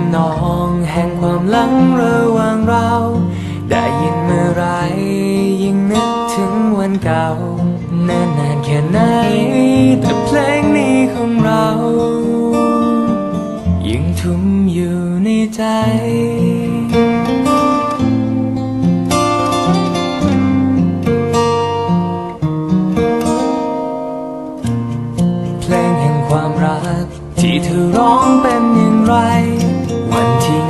ำนองแห่งความหลังระหว่างเรา ได้ยินเมื่อไรยิ่งนึกถึงวันเก่านานนานแค่ไหน แต่เพลงนี้ของเรายังทุ่มอยู่ในใจเพลงแห่งความรักที่เธอร้องเป็นอย่างไร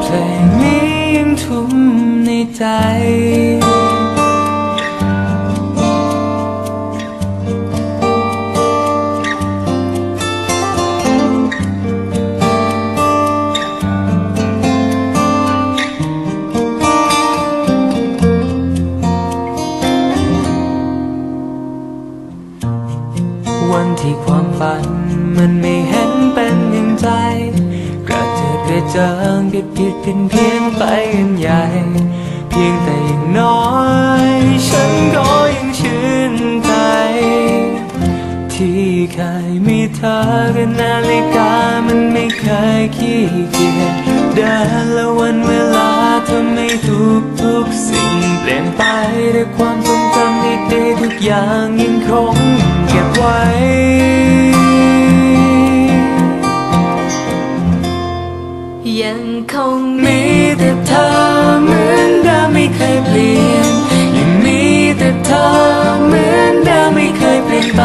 เพลงนี้ยังทุ่มในใจ วันที่ความฝันมันไม่เห็นเป็นอย่างใจ กระเจิดกระเจิงผิดผิดเพี้ยนเพี้ยนไปกันใหญ่ เพียงแต่อย่างน้อย ฉันก็ยังชื่นใจ ที่เคยมีเธอกับนาฬิกามันไม่เคยขี้เกียจเดินและวันเวลาทำให้ทุกทุกๆสิ่ง เปลี่ยนไปด้วยความทรงจำดีๆทุกอย่าง แต่เธอเหมือนเดิมไม่เคยเปลี่ยนยังมีแต่เธอเหมือนเดิมไม่เคยเปลี่ยนไป